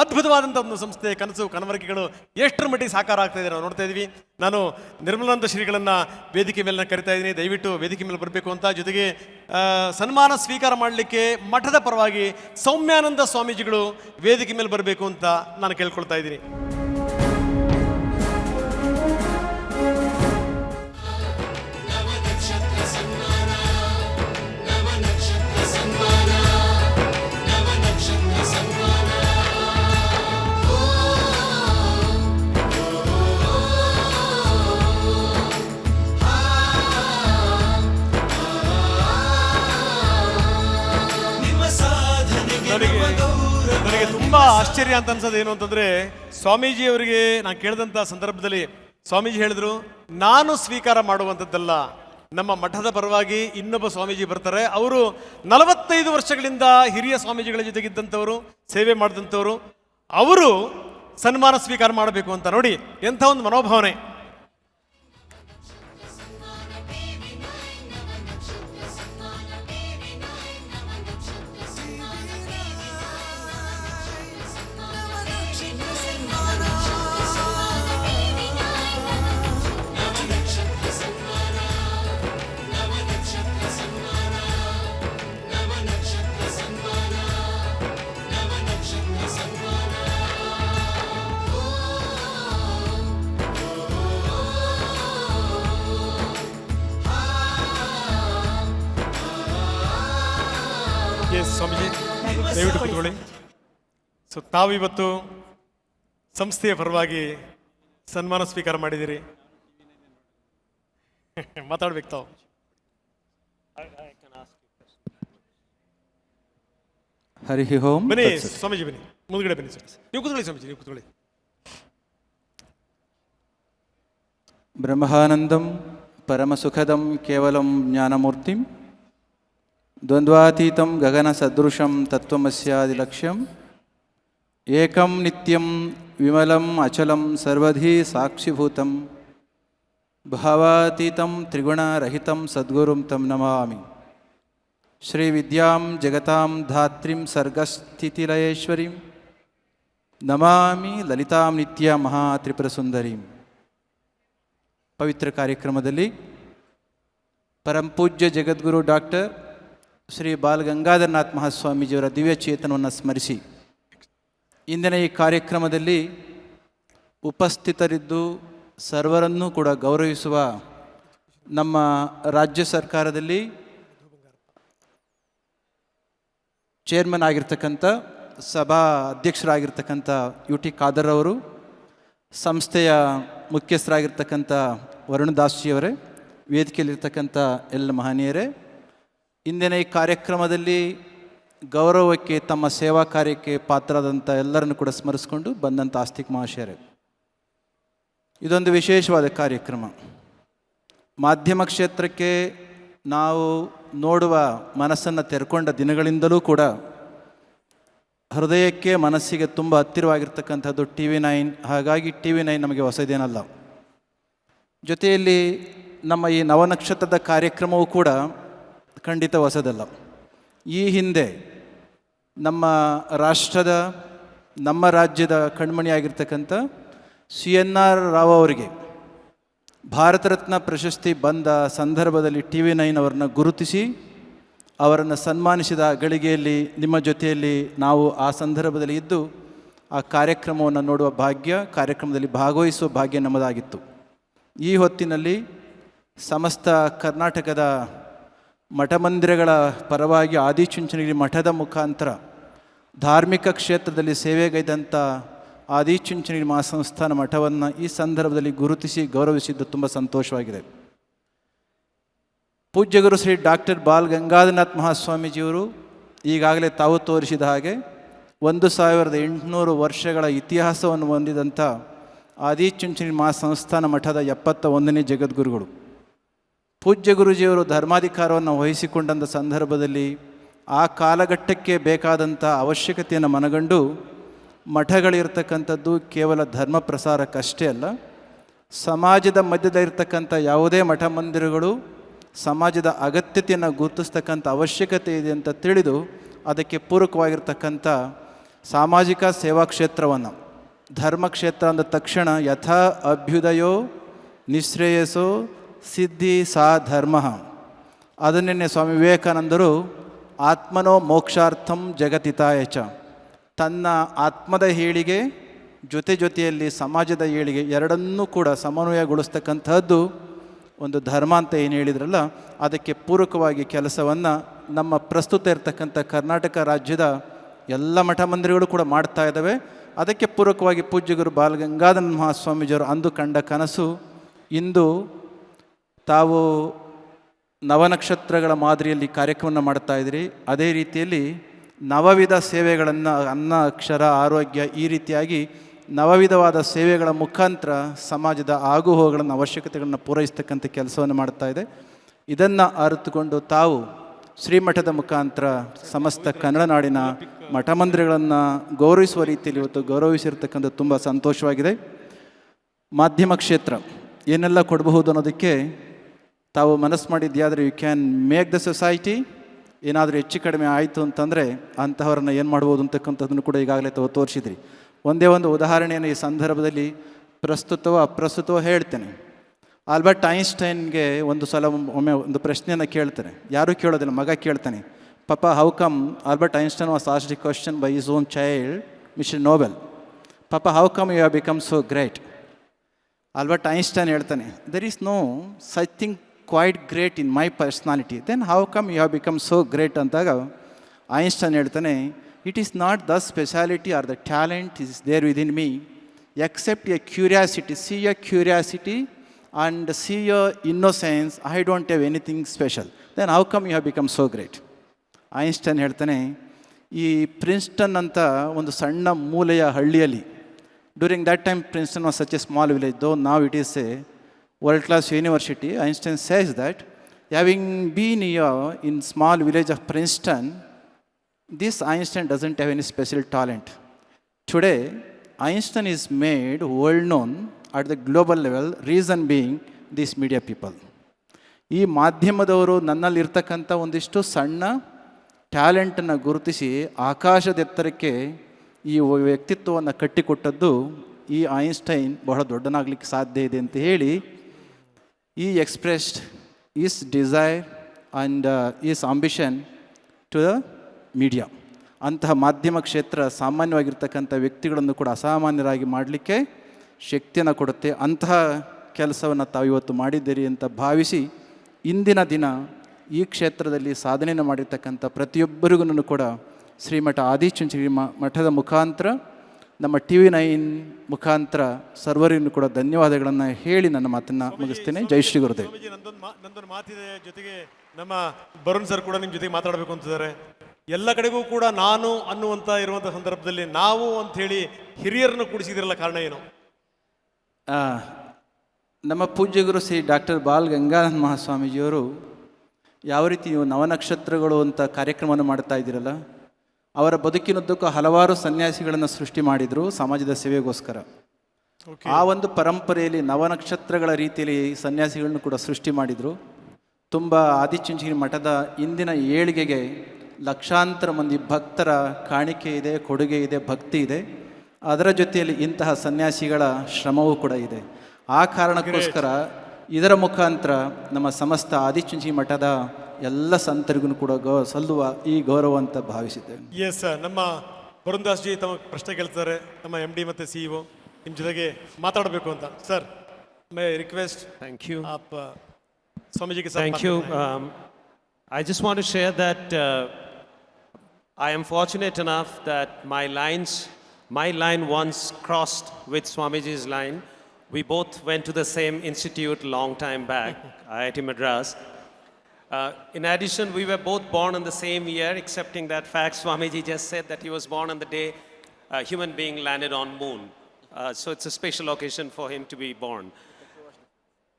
ಅದ್ಭುತವಾದಂಥ ಒಂದು ಸಂಸ್ಥೆ, ಕನಸು, ಕನವರಿಕೆಗಳು ಎಷ್ಟರ ಮಟ್ಟಿಗೆ ಸಾಕಾರ ಆಗ್ತಾ ಇದೆ ನಾವು ನೋಡ್ತಾ ಇದೀವಿ. ನಾನು ನಿರ್ಮಲಾನಂದ ಶ್ರೀಗಳನ್ನು ವೇದಿಕೆ ಮೇಲೆ ಕರಿತಾ ಇದ್ದೀನಿ ದಯವಿಟ್ಟು ವೇದಿಕೆ ಮೇಲೆ ಬರಬೇಕು ಅಂತ. ಜೊತೆಗೆ ಸನ್ಮಾನ ಸ್ವೀಕಾರ ಮಾಡಲಿಕ್ಕೆ ಮಠದ ಪರವಾಗಿ ಸೌಮ್ಯಾನಂದ ಸ್ವಾಮೀಜಿಗಳು ವೇದಿಕೆ ಮೇಲೆ ಬರಬೇಕು ಅಂತ ನಾನು ಕೇಳ್ಕೊಳ್ತಾ ಇದ್ದೀನಿ ಆಶ್ಚರ್ಯ ಅಂತ ಅನ್ಸೋದು ಏನು ಅಂತಂದ್ರೆ ಸ್ವಾಮೀಜಿ ಅವರಿಗೆ ನಾನು ಕೇಳಿದಂಥ ಸಂದರ್ಭದಲ್ಲಿ ಸ್ವಾಮೀಜಿ ಹೇಳಿದ್ರು, ನಾನು ಸ್ವೀಕಾರ ಮಾಡುವಂಥದ್ದಲ್ಲ. ನಮ್ಮ ಮಠದ ಪರವಾಗಿ ಇನ್ನೊಬ್ಬ ಸ್ವಾಮೀಜಿ ಬರ್ತಾರೆ. ಅವರು ನಲವತ್ತೈದು ವರ್ಷಗಳಿಂದ ಹಿರಿಯ ಸ್ವಾಮೀಜಿಗಳ ಜೊತೆಗಿದ್ದಂಥವರು, ಸೇವೆ ಮಾಡಿದಂಥವರು. ಅವರು ಸನ್ಮಾನ ಸ್ವೀಕಾರ ಮಾಡಬೇಕು ಅಂತ ನೋಡಿ, ಎಂಥ ಒಂದು ಮನೋಭಾವನೆ. ಎಸ್ ಸ್ವಾಮೀಜಿ ದಯವಿಟ್ಟು ಕೂತ್ಕೊಳ್ಳಿ. ಸೊ ತಾವಿವತ್ತು ಸಂಸ್ಥೆಯ ಪರವಾಗಿ ಸನ್ಮಾನ ಸ್ವೀಕಾರ ಮಾಡಿದ್ದೀರಿ. ಮಾತಾಡ್ಬೇಕು ತಾವು. ಹರಿ ಹೋಮ್ ಬನ್ನಿ. ಸ್ವಾಮೀಜಿ ಬನ್ನಿ. ಮುಂದ್ಗಡೆ ಬನ್ನಿ ಸರ್. ನೀವು ಕೂತ್ಕೊಳ್ಳಿ ಸ್ವಾಮೀಜಿ ನೀವು ಕೂತ್ಕೊಳ್ಳಿ. ಬ್ರಹ್ಮಾನಂದಂ ಪರಮಸುಖದಂ ಕೇವಲಂ ಜ್ಞಾನಮೂರ್ತಿಂ. ಗಗನಸದೃಶಂ ತತ್ವಮಸ್ಯಾದಿಲಕ್ಷ್ಯಂ ಏಕಂ ನಿತ್ಯಂ ವಿಮಲಂ ಅಚಲಂ ಸರ್ವಧಿ ಸಾಕ್ಷಿಭೂತಂ. ಭಾವಾತೀತಂ ತ್ರಿಗುಣರಹಿತಂ ಸದ್ಗುರುಂ ತಂ ನಮಾಮಿ. ಶ್ರೀ ವಿದ್ಯಾಂ ಜಗತಾಂ ಧಾತ್ರಿಂ ಸರ್ಗಸ್ಥಿತಿಲಯೇಶ್ವರಿಂ. ನಮಾಮಿ ಲಲಿತಾಂ ನಿತ್ಯ ಮಹಾತ್ರಿಪುರಸುಂದರೀಂ. ಪವಿತ್ರ ಕಾರ್ಯಕ್ರಮದಲ್ಲಿ ಪರಂಪೂಜ್ಯ ಜಗದ್ಗುರು ಡಾಕ್ಟರ್ ಶ್ರೀ ಬಾಲಗಂಗಾಧರನಾಥ್ ಮಹಾಸ್ವಾಮೀಜಿಯವರ ದಿವ್ಯ ಚೇತನವನ್ನು ಸ್ಮರಿಸಿ. ಇಂದಿನ ಈ ಕಾರ್ಯಕ್ರಮದಲ್ಲಿ ಉಪಸ್ಥಿತರಿದ್ದು ಸರ್ವರನ್ನೂ ಕೂಡ ಗೌರವಿಸುವ ನಮ್ಮ ರಾಜ್ಯ ಸರ್ಕಾರದಲ್ಲಿ ಚೇರ್ಮನ್ ಆಗಿರ್ತಕ್ಕಂಥ, ಸಭಾ ಅಧ್ಯಕ್ಷರಾಗಿರ್ತಕ್ಕಂಥ ಯು ಟಿ ಖಾದರ್ ಅವರು, ಸಂಸ್ಥೆಯ ಮುಖ್ಯಸ್ಥರಾಗಿರ್ತಕ್ಕಂಥ ವರುಣದಾಸ್ಜಿಯವರೇ ವೇದಿಕೆಯಲ್ಲಿರ್ತಕ್ಕಂಥ ಎಲ್ಲ ಮಹನೀಯರೇ ಇಂದಿನ ಈ ಕಾರ್ಯಕ್ರಮದಲ್ಲಿ ಗೌರವಕ್ಕೆ, ತಮ್ಮ ಸೇವಾ ಕಾರ್ಯಕ್ಕೆ ಪಾತ್ರರಾದಂಥ ಎಲ್ಲರನ್ನು ಕೂಡ ಸ್ಮರಿಸಿಕೊಂಡು ಬಂದಂಥ ಆಸ್ತಿಕ್ ಮಹಾಶಯರೇ. ಇದೊಂದು ವಿಶೇಷವಾದ ಕಾರ್ಯಕ್ರಮ. ಮಾಧ್ಯಮ ಕ್ಷೇತ್ರಕ್ಕೆ ನಾವು ನೋಡುವ ಮನಸ್ಸನ್ನು ತೆರ್ಕೊಂಡ ದಿನಗಳಿಂದಲೂ ಕೂಡ ಹೃದಯಕ್ಕೆ, ಮನಸ್ಸಿಗೆ ತುಂಬ ಹತ್ತಿರವಾಗಿರ್ತಕ್ಕಂಥದ್ದು ಟಿ ವಿ ನೈನ್. ಹಾಗಾಗಿ ಟಿ ವಿ ನೈನ್ ನಮಗೆ ಹೊಸದೇನಲ್ಲ. ಜೊತೆಯಲ್ಲಿ ನಮ್ಮ ಈ ನವನಕ್ಷತ್ರದ ಕಾರ್ಯಕ್ರಮವೂ ಕೂಡ ಖಂಡಿತ ಹೊಸದಲ್ಲ. ಈ ಹಿಂದೆ ನಮ್ಮ ರಾಷ್ಟ್ರದ, ನಮ್ಮ ರಾಜ್ಯದ ಕಣ್ಮಣಿಯಾಗಿರ್ತಕ್ಕಂಥ ಸಿ ಎನ್ ಆರ್ ರಾವ್ ಅವರಿಗೆ ಭಾರತ ರತ್ನ ಪ್ರಶಸ್ತಿ ಬಂದ ಸಂದರ್ಭದಲ್ಲಿ ಟಿ ವಿ ನೈನ್ ಅವರನ್ನು ಗುರುತಿಸಿ ಅವರನ್ನು ಸನ್ಮಾನಿಸಿದ ಗಳಿಗೆಯಲ್ಲಿ ನಿಮ್ಮ ಜೊತೆಯಲ್ಲಿ ನಾವು ಆ ಸಂದರ್ಭದಲ್ಲಿ ಇದ್ದು ಆ ಕಾರ್ಯಕ್ರಮವನ್ನು ನೋಡುವ ಭಾಗ್ಯ, ಕಾರ್ಯಕ್ರಮದಲ್ಲಿ ಭಾಗವಹಿಸುವ ಭಾಗ್ಯ ನಮ್ಮದಾಗಿತ್ತು. ಈ ಹೊತ್ತಿನಲ್ಲಿ ಸಮಸ್ತ ಕರ್ನಾಟಕದ ಮಠಮಂದಿರಗಳ ಪರವಾಗಿ ಆದಿಚುಂಚನಗಿರಿ ಮಠದ ಮುಖಾಂತರ ಧಾರ್ಮಿಕ ಕ್ಷೇತ್ರದಲ್ಲಿ ಸೇವೆಗೈದಂಥ ಆದಿಚುಂಚನಗಿರಿ ಮಹಾಸಂಸ್ಥಾನ ಮಠವನ್ನು ಈ ಸಂದರ್ಭದಲ್ಲಿ ಗುರುತಿಸಿ ಗೌರವಿಸಿದ್ದು ತುಂಬ ಸಂತೋಷವಾಗಿದೆ. ಪೂಜ್ಯಗುರು ಶ್ರೀ ಡಾಕ್ಟರ್ ಬಾಲ್ ಗಂಗಾಧರನಾಥ್ ಮಹಾಸ್ವಾಮೀಜಿಯವರು ಈಗಾಗಲೇ ತಾವು ತೋರಿಸಿದ ಹಾಗೆ ಒಂದು ಸಾವಿರದ ಎಂಟುನೂರು ವರ್ಷಗಳ ಇತಿಹಾಸವನ್ನು ಹೊಂದಿದಂಥ ಆದಿಚುಂಚನಗಿರಿ ಮಹಾಸಂಸ್ಥಾನ ಮಠದ ಎಪ್ಪತ್ತ ಒಂದನೇ ಜಗದ್ಗುರುಗಳು. ಪೂಜ್ಯ ಗುರುಜಿಯವರು ಧರ್ಮಾಧಿಕಾರವನ್ನು ವಹಿಸಿಕೊಂಡಂಥ ಸಂದರ್ಭದಲ್ಲಿ ಆ ಕಾಲಘಟ್ಟಕ್ಕೆ ಬೇಕಾದಂಥ ಅವಶ್ಯಕತೆಯನ್ನು ಮನಗಂಡು ಮಠಗಳಿರ್ತಕ್ಕಂಥದ್ದು ಕೇವಲ ಧರ್ಮ ಪ್ರಸಾರಕ್ಕಷ್ಟೇ ಅಲ್ಲ, ಸಮಾಜದ ಮಧ್ಯದಲ್ಲಿರ್ತಕ್ಕಂಥ ಯಾವುದೇ ಮಠ ಮಂದಿರಗಳು ಸಮಾಜದ ಅಗತ್ಯತೆಯನ್ನು ಗುರುತಿಸ್ತಕ್ಕಂಥ ಅವಶ್ಯಕತೆ ಇದೆ ಅಂತ ತಿಳಿದು ಅದಕ್ಕೆ ಪೂರಕವಾಗಿರ್ತಕ್ಕಂಥ ಸಾಮಾಜಿಕ ಸೇವಾ ಕ್ಷೇತ್ರವನ್ನು, ಧರ್ಮ ಕ್ಷೇತ್ರ ಅಂದ ತಕ್ಷಣ ಯಥಾ ಅಭ್ಯುದಯೋ ನಿಶ್ರೇಯಸೋ ಸಿದ್ಧಿ ಸಾ ಧರ್ಮ. ಅದನ್ನೇ ಸ್ವಾಮಿ ವಿವೇಕಾನಂದರು, ಆತ್ಮನೋ ಮೋಕ್ಷಾರ್ಥಂ ಜಗತಿತಾಯ ಚ ತನ್ನ ಆತ್ಮದ ಏಳಿಗೆ, ಜೊತೆ ಜೊತೆಯಲ್ಲಿ ಸಮಾಜದ ಏಳಿಗೆ ಎರಡನ್ನೂ ಕೂಡ ಸಮನ್ವಯಗೊಳಿಸ್ತಕ್ಕಂಥದ್ದು ಒಂದು ಧರ್ಮ ಅಂತ ಏನು ಹೇಳಿದ್ರಲ್ಲ, ಅದಕ್ಕೆ ಪೂರಕವಾಗಿ ಕೆಲಸವನ್ನು ನಮ್ಮ ಪ್ರಸ್ತುತ ಇರತಕ್ಕಂಥ ಕರ್ನಾಟಕ ರಾಜ್ಯದ ಎಲ್ಲ ಮಠ ಮಂದಿರಗಳು ಕೂಡ ಮಾಡ್ತಾ ಇದ್ದಾವೆ. ಅದಕ್ಕೆ ಪೂರಕವಾಗಿ ಪೂಜ್ಯಗುರು ಬಾಲಗಂಗಾಧರ ಮಹಾಸ್ವಾಮೀಜಿಯವರು ಅಂದು ಕಂಡ ಕನಸು, ಇಂದು ತಾವು ನವನಕ್ಷತ್ರಗಳ ಮಾದರಿಯಲ್ಲಿ ಕಾರ್ಯಕ್ರಮವನ್ನು ಮಾಡ್ತಾ ಇದ್ದೀರಿ. ಅದೇ ರೀತಿಯಲ್ಲಿ ನವವಿಧ ಸೇವೆಗಳನ್ನು, ಅನ್ನ, ಅಕ್ಷರ, ಆರೋಗ್ಯ ಈ ರೀತಿಯಾಗಿ ನವವಿಧವಾದ ಸೇವೆಗಳ ಮುಖಾಂತರ ಸಮಾಜದ ಆಗುಹೋಗಳನ್ನು, ಅವಶ್ಯಕತೆಗಳನ್ನು ಪೂರೈಸ್ತಕ್ಕಂಥ ಕೆಲಸವನ್ನು ಮಾಡ್ತಾ ಇದೆ. ಇದನ್ನು ಅರಿತುಕೊಂಡು ತಾವು ಶ್ರೀಮಠದ ಮುಖಾಂತರ ಸಮಸ್ತ ಕನ್ನಡ ನಾಡಿನ ಮಠ ಮಂದಿರಗಳನ್ನು ಗೌರವಿಸುವ ರೀತಿಯಲ್ಲಿ ಇವತ್ತು ಗೌರವಿಸಿರ್ತಕ್ಕಂಥ ತುಂಬ ಸಂತೋಷವಾಗಿದೆ. ಮಾಧ್ಯಮ ಕ್ಷೇತ್ರ ಏನೆಲ್ಲ ಕೊಡಬಹುದು ಅನ್ನೋದಕ್ಕೆ ತಾವು ಮನಸ್ಸು ಮಾಡಿದ್ಯಾದರೆ you can make the society ಏನಾದರೂ ಹೆಚ್ಚು ಕಡಿಮೆ ಆಯಿತು ಅಂತಂದರೆ ಅಂತಹವ್ರನ್ನ ಏನು ಮಾಡ್ಬೋದು ಅಂತಕ್ಕಂಥದ್ದನ್ನು ಕೂಡ ಈಗಾಗಲೇ ತಾವು ತೋರಿಸಿದ್ರಿ. ಒಂದೇ ಒಂದು ಉದಾಹರಣೆಯನ್ನು ಈ ಸಂದರ್ಭದಲ್ಲಿ ಪ್ರಸ್ತುತವೋ ಅಪ್ರಸ್ತುತವೋ ಹೇಳ್ತೇನೆ. ಆಲ್ಬರ್ಟ್ ಐನ್ಸ್ಟೈನ್ಗೆ ಒಂದು ಸಲ ಒಮ್ಮೆ ಒಂದು ಪ್ರಶ್ನೆಯನ್ನು ಕೇಳ್ತಾರೆ ಯಾರೂ ಕೇಳೋದಿಲ್ಲ, ಮಗ ಕೇಳ್ತಾನೆ. Papa how come Albert Einstein was asked the question by his own child mister Nobel papa how come you have become so great Albert Einstein ಹೇಳ್ತಾನೆ there is no such thing quite great in my personality then how come you have become so great ಅಂದಾಗ Einstein ಹೇಳ್ತಾನೆ it is not the speciality or the talent is there within me except a curiosity see a curiosity and see a innocence I don't have anything special then how come you have become so great Einstein ಹೇಳ್ತಾನೆ, ಈ Princeton ಅಂತ ಒಂದು ಸಣ್ಣ ಮೂಲೆಯ ಹಳ್ಳಿಯಲ್ಲಿ during that time Princeton was such a small village though now it is a world class university Einstein says that having been here in small village of Princeton this Einstein doesn't have any special talent. Today, Einstein is made world known at the global level, reason being these media people. ಈ ಮಾಧ್ಯಮದವರು ನನ್ನಲ್ಲಿರ್ತಕ್ಕಂಥ ಒಂದಿಷ್ಟು ಸಣ್ಣ ಟ್ಯಾಲೆಂಟನ್ನು ಗುರುತಿಸಿ ಆಕಾಶದೆತ್ತರಕ್ಕೆ ಈ ವ್ಯಕ್ತಿತ್ವವನ್ನು ಕಟ್ಟಿಕೊಟ್ಟದ್ದು ಈ Einstein ಬಹಳ ದೊಡ್ಡನಾಗಲಿಕ್ಕೆ ಸಾಧ್ಯ ಇದೆ ಅಂತ ಹೇಳಿ ಈ expressed his desire and his ambition to the media ಅಂತಹ ಮಾಧ್ಯಮ ಕ್ಷೇತ್ರ ಸಾಮಾನ್ಯವಾಗಿರ್ತಕ್ಕಂಥ ವ್ಯಕ್ತಿಗಳನ್ನು ಕೂಡ ಅಸಾಮಾನ್ಯರಾಗಿ ಮಾಡಲಿಕ್ಕೆ ಶಕ್ತಿಯನ್ನು ಕೊಡುತ್ತೆ. ಅಂತಹ ಕೆಲಸವನ್ನು ತಾವು ಇವತ್ತು ಮಾಡಿದ್ದೀರಿ ಅಂತ ಭಾವಿಸಿ ಇಂದಿನ ದಿನ ಈ ಕ್ಷೇತ್ರದಲ್ಲಿ ಸಾಧನೆಯನ್ನು ಮಾಡಿರ್ತಕ್ಕಂಥ ಪ್ರತಿಯೊಬ್ಬರಿಗೂ ಕೂಡ ಶ್ರೀಮಠ ಆದಿಚುಂಚಿ ಮಠದ ಮುಖಾಂತರ ನಮ್ಮ ಟಿ ವಿ ನೈನ್ ಮುಖಾಂತರ ಸರ್ವರಿಗೂ ಕೂಡ ಧನ್ಯವಾದಗಳನ್ನು ಹೇಳಿ ನನ್ನ ಮಾತನ್ನು ಮುಗಿಸ್ತೇನೆ. ಜೈ ಶ್ರೀ ಗುರುದೇವ್. ನಂದೊಂದು ಮಾತಿದೆ ಜೊತೆಗೆ ನಮ್ಮ ಬರುಣ್ ಸರ್ ಕೂಡ ನಿಮ್ಮ ಜೊತೆಗೆ ಮಾತಾಡಬೇಕು ಅಂತಿದ್ದಾರೆ. ಎಲ್ಲ ಕಡೆಗೂ ಕೂಡ ನಾನು ಅನ್ನುವಂತ ಇರುವಂಥ ಸಂದರ್ಭದಲ್ಲಿ ನಾವು ಅಂತ ಹೇಳಿ ಹಿರಿಯರನ್ನು ಕೂಡಿಸಿದಿರಲ್ಲ ಕಾರಣ ಏನು? ನಮ್ಮ ನಮ್ಮ ಪೂಜ್ಯಗುರು ಶ್ರೀ ಡಾಕ್ಟರ್ ಬಾಲ್ ಗಂಗಾನಂದ ಮಹಾಸ್ವಾಮೀಜಿಯವರು ಯಾವ ರೀತಿ ನೀವು ನವನಕ್ಷತ್ರಗಳು ಅಂತ ಕಾರ್ಯಕ್ರಮವನ್ನು ಮಾಡ್ತಾ ಇದ್ದೀರಲ್ಲ ಅವರ ಬದುಕಿನುದ್ದಕ್ಕೂ ಹಲವಾರು ಸನ್ಯಾಸಿಗಳನ್ನು ಸೃಷ್ಟಿ ಮಾಡಿದರು ಸಮಾಜದ ಸೇವೆಗೋಸ್ಕರ. ಆ ಒಂದು ಪರಂಪರೆಯಲ್ಲಿ ನವನಕ್ಷತ್ರಗಳ ರೀತಿಯಲ್ಲಿ ಸನ್ಯಾಸಿಗಳನ್ನು ಕೂಡ ಸೃಷ್ಟಿ ಮಾಡಿದರು. ತುಂಬ ಆದಿಚುಂಚಿ ಮಠದ ಇಂದಿನ ಏಳಿಗೆಗೆ ಲಕ್ಷಾಂತರ ಮಂದಿ ಭಕ್ತರ ಕಾಣಿಕೆ ಇದೆ ಕೊಡುಗೆ ಇದೆ ಭಕ್ತಿ ಇದೆ. ಅದರ ಜೊತೆಯಲ್ಲಿ ಇಂತಹ ಸನ್ಯಾಸಿಗಳ ಶ್ರಮವೂ ಕೂಡ ಇದೆ. ಆ ಕಾರಣಕ್ಕೋಸ್ಕರ ಇದರ ಮುಖಾಂತರ ನಮ್ಮ ಸಮಸ್ತ ಆದಿಚುಂಚಿ ಮಠದ ಎಲ್ಲ ಸಂತರಿಗೂ ಕೂಡ ಗೌ ಸಲ್ಲುವ ಈ ಗೌರವ ಅಂತ ಭಾವಿಸಿದ್ದೇನೆ. ಎಸ್ ಸರ್ ನಮ್ಮ ವರುಣದಾಸ್ ಜಿ ತಮ್ಮ ಪ್ರಶ್ನೆ ಕೇಳ್ತಾರೆ ನಮ್ಮ ಎಂ ಡಿ ಮತ್ತು ಸಿ ಇ ನಿಮ್ಮ ಜೊತೆಗೆ ಮಾತಾಡಬೇಕು ಅಂತ. Sir my request thank you of Swamiji thank you I just want to share that I am fortunate enough that my lines my line once crossed with Swamiji's line we both went to the same institute long time back I I T Madras Uh, in addition, we were both born in the same year, excepting that fact. Swamiji just said that he was born on the day a human being landed on moon. Uh, so it's a special occasion for him to be born.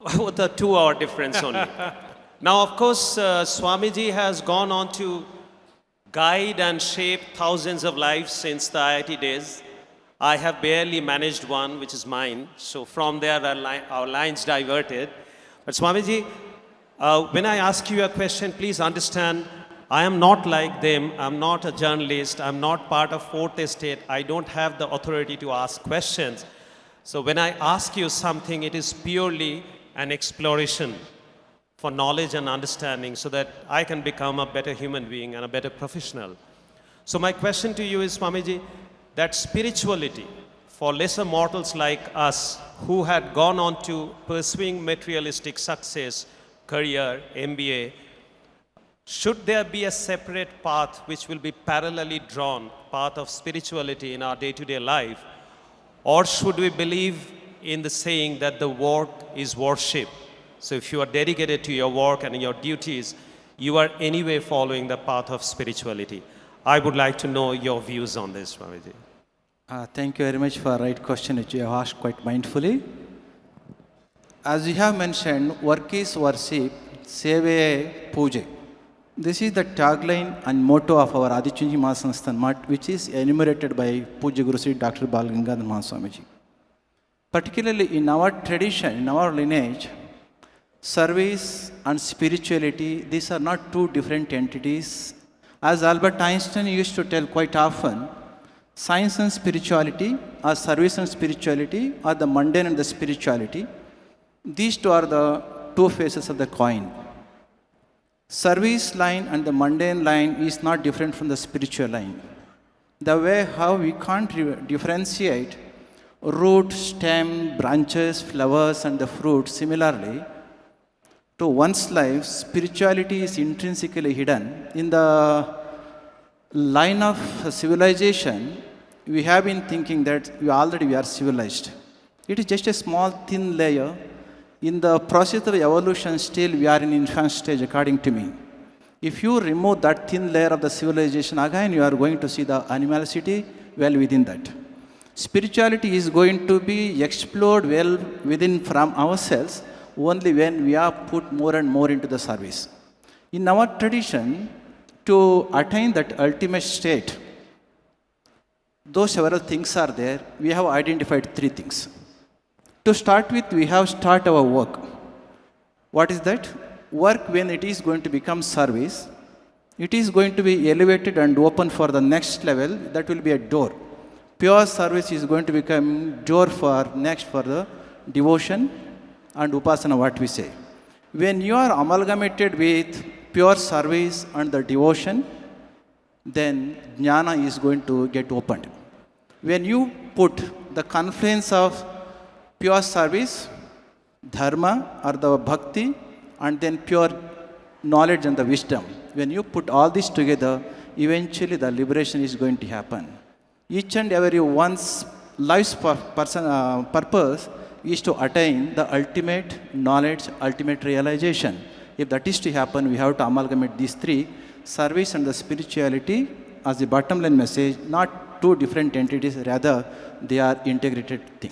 with a two hour difference only. now, of course, uh, Swamiji has gone on to guide and shape thousands of lives since the IIT days. I have barely managed one, which is mine. So, from there, our, li- our lines diverted. But, Swamiji, uh, when I ask you a question, please understand I am not like them. I'm not a journalist. I'm not part of fourth estate. I don't have the authority to ask questions. So when I ask you something, it is purely an exploration for knowledge and understanding so that I can become a better human being and a better professional. So my question to you is, Swamiji, that spirituality for lesser mortals like us who had gone on to pursuing materialistic success, career, MBA, should there be a separate path which will be parallelly drawn, path of spirituality in our day-to-day life? Or should we believe in the saying that the work is worship? So if you are dedicated to your work and your duties, you are anyway following the path of spirituality. I would like to know your views on this, Swamiji. Uh, thank you very much for a right question which you have asked quite mindfully. As you have mentioned, work is worship, seve puja. This is the tagline and motto of our Adichunji Mahasansthan Mat, which is enumerated by Puja Guru Sri Dr. Balgangadhar Mahaswamiji. Particularly in our tradition, in our lineage, service and spirituality, these are not two different entities. As Albert Einstein used to tell quite often, science and spirituality, or service and spirituality, or the mundane and the spirituality, these two are the two faces of the coin. Service line and the mundane line is not different from the spiritual line. The way how we can't re- differentiate root, stem, branches, flowers, and the fruit similarly, to one's life, spirituality is intrinsically hidden. In the line of civilization, we have been thinking that we already we are civilized. It is just a small thin layer. In the process of evolution, still we are in infant stage, according to me. If you remove that thin layer of the civilization, again you are going to see the animality well within that. Spirituality is going to be explored well within from ourselves only when we are put more and more into the service. In our tradition, to attain that ultimate state, though several things are there, we have identified three things. To start with, we have start our work. What is that? Work when it is going to become service, it is going to be elevated and open for the next level. That will be a door. Pure service is going to become door for next for the devotion and upasana. What we say. When you are amalgamated with pure service and the devotion, then jnana is going to get opened. When you put the confluence of pure service, dharma or the bhakti, and then pure knowledge and the wisdom, when you put all this together, eventually the liberation is going to happen. Each and every one's life's person, uh, purpose is to attain the ultimate knowledge, ultimate realization. If that is to happen, we have to amalgamate these three service and the spirituality as the bottom line message, not two different entities, rather, they are integrated thing.